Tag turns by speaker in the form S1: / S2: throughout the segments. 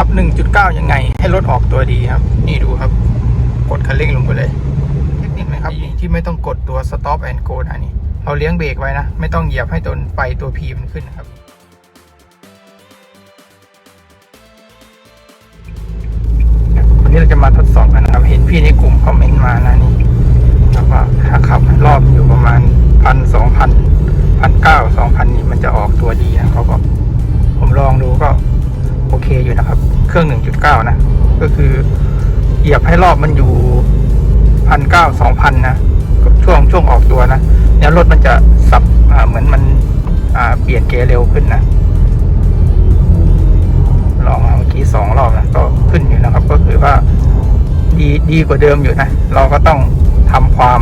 S1: ขับ 1.9 ยังไง ให้รถออกตัวดีครับ นี่ดูครับ กดคันเร่งลงไปเลยเทคนิคไหมครับที่ไม่ต้องกดตัว stop and go นะนี่เราเลี้ยงเบรกไว้นะ ไม่ต้องเหยียบให้ตัวไฟตัว P มันขึ้นนะครับ วันนี้เราจะมาทดสอบกันนะครับ เห็นพี่ในกลุ่มคอมเมนต์มานะนี่ครับว่าถ้าขับรอบอยู่ประมาณพันสองพันพันเก้าสองพันนี่มันจะออกตัวดีนะ เครื่องหนึ่งจุดเก้านะ ก็คือเหยียบให้รอบมันอยู่พันเก้าสองพันนะช่วงช่วงออกตัวนะเนี่ยรถมันจะสับเหมือนมันเปลี่ยนเกียร์เร็วขึ้นนะลองมาเมื่อกี้สองรอบนะก็ขึ้นอยู่นะครับ ก็คือว่าดีดีกว่าเดิมอยู่นะ เราก็ต้องทำความ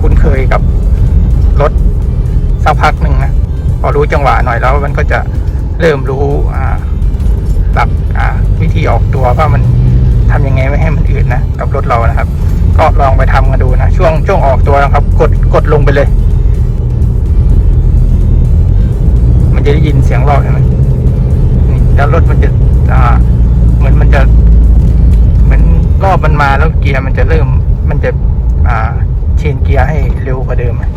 S1: คุ้นเคยกับรถสักพักหนึ่งนะพอรู้จังหวะหน่อยแล้วมันก็จะเริ่มรู้อ่า หลักวิธีออกตัวว่ามันทำยังไงไม่ให้มันอืดนะกับรถเรานะครับ ก็ลองไปทำกันดูนะ ช่วงช่วงออกตัวนะครับ กดกดลงไปเลย มันจะได้ยินเสียงรอบใช่ไหมนี่แล้วรถมันจะเหมือนมันจะ เหมือนรอบมันมาแล้วเกียร์มันจะเริ่มมันจะ อ่าเชนเกียร์ให้เร็วกว่าเดิมอะ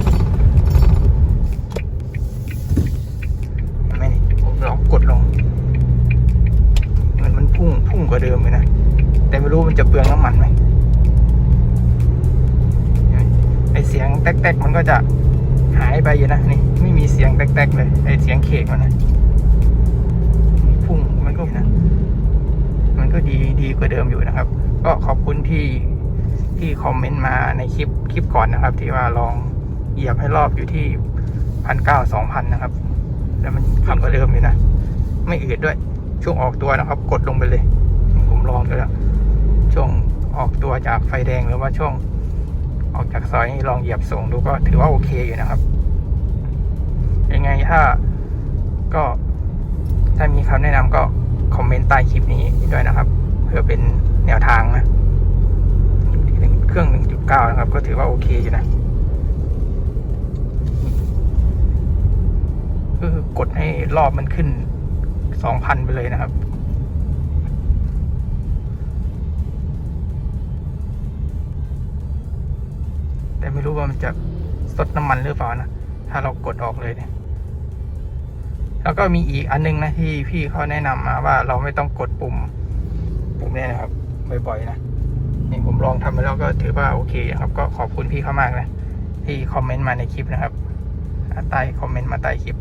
S1: เห็นไหมนี่ผมลองกดลง เหมือนมันพุ่ง พุ่ง กว่าเดิมเลยนะ แต่ไม่รู้มันจะเปลืองน้ำมันไหมไอเสียงแต๊กๆมันก็จะหายไปอยู่นะนี่ไม่มีเสียงแต๊กๆเลยไอเสียงเคกมันนะพุ่งมันก็นะมันก็ดีดีกว่าเดิมอยู่นะครับ ก็ขอบคุณที่ที่คอมเมนต์มาในคลิปคลิปก่อนนะครับ ที่ว่าลองเหยียบให้รอบอยู่ที่พันเก้าสองพันนะครับ แล้วมันขับกว่าเดิมอยู่นะ ไม่อืดด้วยช่วงออกตัวนะครับ กดลงไปเลย ผมลองดูแล้วช่วงออกตัวจากไฟแดงหรือว่าช่วงออกจากซอยนี่ลองเหยียบส่งดูก็ถือว่าโอเคอยู่นะครับ ยังไงถ้าก็ถ้ามีคำแนะนำก็คอมเมนต์ใต้คลิปนี้ด้วยนะครับ เพื่อเป็นแนวทางนะเครื่อง 1.9 นะครับ ก็ถือว่าโอเคอยู่นะก็คือกดให้รอบมันขึ้น 2,000 ไปเลยนะครับ แต่ไม่รู้ว่ามันจะสดน้ำมันหรือเปล่านะถ้าเรากดออกเลยเนี่ยแล้วก็มีอีกอันนึงนะที่พี่เขาแนะนำมาว่าเราไม่ต้องกดปุ่ม ปุ่มเนี้นะครับบ่อยๆนะนี่ผมลองทำไปแล้วก็ถือว่าโอเคครับ ก็ขอบคุณพี่เขามากนะที่คอมเมนต์มาในคลิปนะครับใต้คอมเมนต์มาใต้คลิป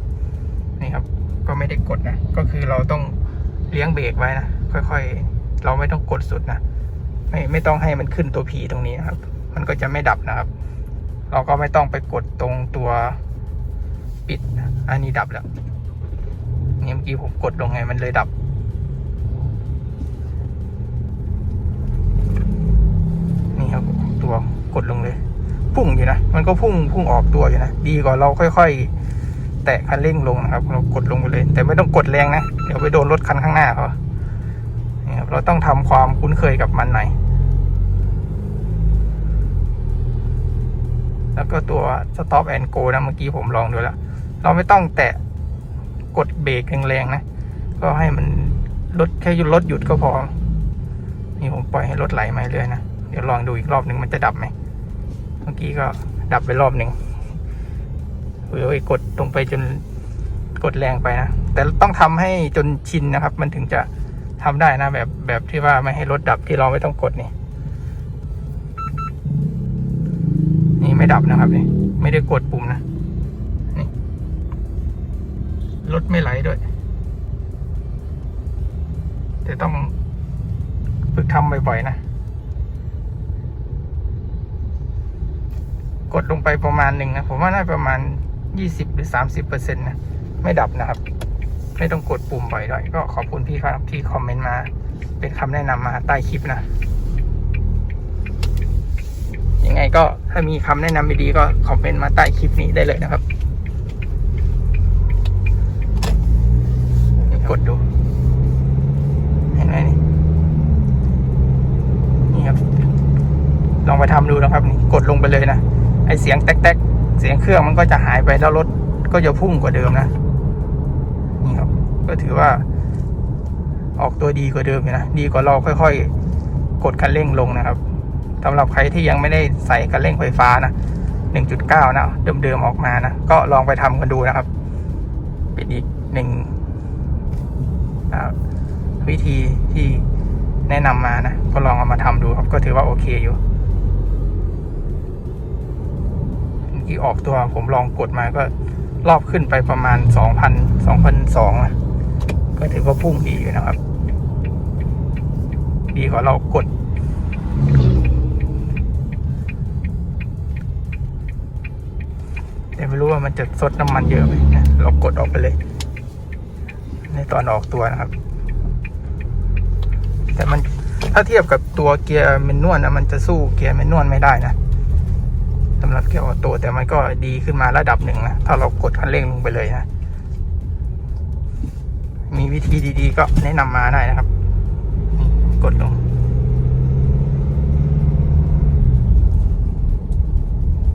S1: นี่ครับ ก็ไม่ได้กดนะก็คือเราต้องเลี้ยงเบรกไว้นะค่อยๆ เราไม่ต้องกดสุดนะไม่ไม่ต้องให้มันขึ้นตัวผีตรงนี้นะครับ มันก็จะไม่ดับนะครับ เราก็ไม่ต้องไปกดตรงตัวปิด อันนี้ดับแล้วนี่เมื่อกี้ผมกดลงไงมันเลยดับ นี่ครับตัวกดลงเลย พุ่งอยู่นะ มันก็พุ่งพุ่งออกตัวอยู่นะ ดีกว่าเราค่อย ๆ แตะคันเร่งลงนะครับ เรากดลงไปเลย แต่ไม่ต้องกดแรงนะ เดี๋ยวไปโดนรถคันข้างหน้าเขาเราต้องทำความคุ้นเคยกับมันหน่อย แล้วก็ตัว stop and go นะเมื่อกี้ผมลองดูแล้ว เราไม่ต้องแตะกดเบรกแรงๆนะ ก็ให้มันรถแค่รถหยุดก็พอ นี่ผมปล่อยให้รถไหลมาเรื่อยนะ เดี๋ยวลองดูอีกรอบหนึ่งมันจะดับไหม เมื่อกี้ก็ดับไปรอบหนึ่งเฮ้ยกดลงไปจนกดแรงไปนะ แต่ต้องทำให้จนชินนะครับ มันถึงจะทำได้นะแบบแบบที่ว่าไม่ให้รถดับที่เราไม่ต้องกดนี่ ไม่ดับนะครับนี่ไม่ได้กดปุ่มนะนี่รถไม่ไหลด้วยแต่ต้องฝึกทำบ่อยๆนะ กดลงไปประมาณหนึ่งนะ ผมว่าน่าประมาณยี่สิบหรือสามสิบเปอร์เซ็นต์นะ ไม่ดับนะครับ ไม่ต้องกดปุ่มบ่อยด้วยก็ขอบคุณพี่ครับที่คอมเมนต์มา เป็นคำแนะนำมาใต้คลิปนะ ยังไงก็ ถ้ามีคำแนะนำดีๆก็คอมเมนต์มาใต้คลิปนี้ได้เลยนะครับกดดู เห็นไหมนี่นี่ครับ ลองไปทำดูนะครับนี่กดลงไปเลยนะไอเสียงแต๊กๆเสียงเครื่องมันก็จะหายไปแล้วรถก็จะพุ่งกว่าเดิมนะนี่ครับ ก็ถือว่า ออกตัวดีกว่าเดิมอยู่นะ ดีกว่าเราค่อย ๆ กดคันเร่งลงนะครับ สำหรับใครที่ยังไม่ได้ใส่คันเร่งไฟฟ้านะ 1.9 นะเดิมๆออกมานะ ก็ลองไปทำกันดูนะครับเป็นอีกหนึ่งวิธีที่แนะนำมานะ ก็ลองเอามาทำดูครับก็ถือว่าโอเคอยู่เมื่อกี้ออกตัวผมลองกดมาก็รอบขึ้นไปประมาณ 2,000 2,200นะก็ถือว่าพุ่งดีอยู่นะครับ ดีกว่าเรากด แต่ไม่รู้ว่ามันจะซดน้ำมันเยอะไหมนะเรากดออกไปเลย ในตอนออกตัวนะครับ แต่มันถ้าเทียบกับตัวเกียร์เมนนวลนะมันจะสู้เกียร์เมนนวลไม่ได้นะสำหรับเกียร์ออโต้แต่มันก็ดีขึ้นมาระดับหนึ่งนะถ้าเรากดคันเร่งลงไปเลยนะมีวิธีดีๆ ก็แนะนำมาได้นะครับ กดลง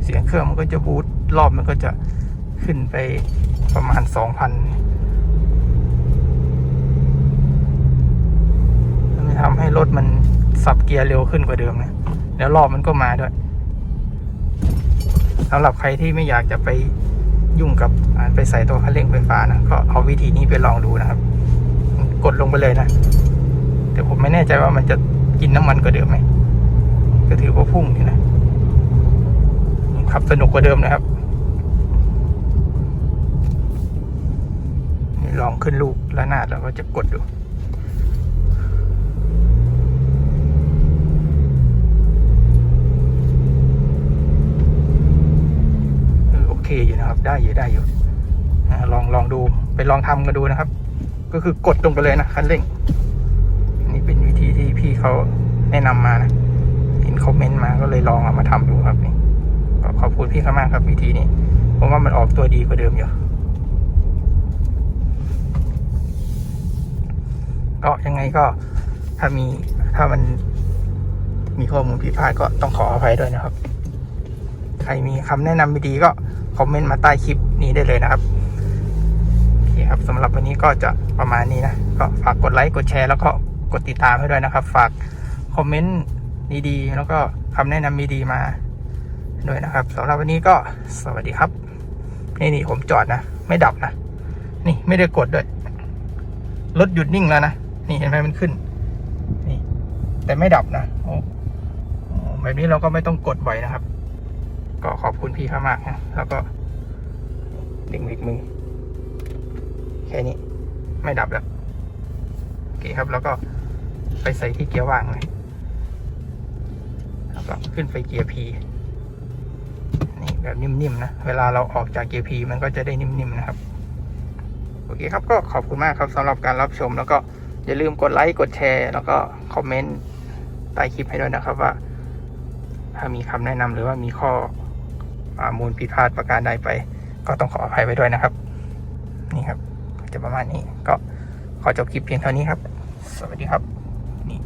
S1: เสียงเครื่องมันก็จะบูต รอบมันก็จะขึ้นไปประมาณสองพันมันทำให้รถมันสับเกียร์เร็วขึ้นกว่าเดิมนะแล้วรอบมันก็มาด้วยสำหรับใครที่ไม่อยากจะไปยุ่งกับไปใส่ตัวคันเร่งไฟฟ้านะก็เอาวิธีนี้ไปลองดูนะครับ กดลงไปเลยนะ แต่ผมไม่แน่ใจว่ามันจะกินน้ำมันกว่าเดิมไหมก็ถือว่าพุ่งอยู่นะขับสนุกกว่าเดิมนะครับ ลองขึ้นลูกแล้วนาดแล้วก็จะกดดูโอเคอยู่นะครับ ได้อยู่ได้อยู่ลองลองดูไปลองทำกันดูนะครับ ก็คือกดลงไปเลยนะคันเร่ง นี่เป็นวิธีที่พี่เขาแนะนำมานะเห็นคอมเมนต์มาก็เลยลองเอามาทำดูครับนี่ขอบคุณพี่เขามากครับวิธีนี้ผมว่ามันออกตัวดีกว่าเดิมอยู่ก็ยั งไงก็ถ้ามีถ้ามันมีข้อมูลผิดพลาดก็ต้องขออภัยด้วยนะครับ ใครมีคำแนะนำดีก็คอมเมนต์มาใต้คลิปนี้ได้เลยนะครับโอเคครับสำหรับวันนี้ก็จะประมาณนี้นะ ก็ฝากกดไลค์กดแชร์แล้วก็กดติดตามให้ด้วยนะครับ ฝากคอมเมนต์ดีๆแล้วก็คำแนะนำดีๆมาด้วยนะครับสำหรับวันนี้ก็สวัสดีครับ นี่นี่ผมจอดนะ ไม่ดับนะ นี่ไม่ได้กดด้วย รถหยุดนิ่งแล้วนะ นี่เห็นไหมมันขึ้น นี่ แต่ไม่ดับนะโอ้โอ้แบบนี้เราก็ไม่ต้องกดไว้นะครับ ก็ขอบคุณพี่เขามากนะแล้วก็ดึงบรกมือแค่นี้ ไม่ดับแล้วโอเคครับ แล้วก็ไปใส่ที่เกียร์ว่างเลยแล้วก็ขึ้นไปเกียร์ P นี่แบบนิ่มๆนะ เวลาเราออกจากเกียร์ P มันก็จะได้นิ่มๆนะครับ โอเคครับก็ขอบคุณมากครับสำหรับการรับชมแล้วก็ อย่าลืมกดไลค์กดแชร์ แล้วก็คอมเมนต์ใต้คลิปให้ด้วยนะครับว่า ถ้ามีคำแนะนำหรือว่ามีข้ออามูลผิดพลาดประการใดไป ก็ต้องขออภัยไว้ด้วยนะครับ นี่ครับ จะประมาณนี้ก็ขอจบคลิปเพียงเท่านี้ครับ สวัสดีครับ นี่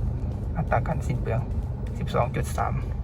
S1: อัตราการสิ้นเปลือง 12.3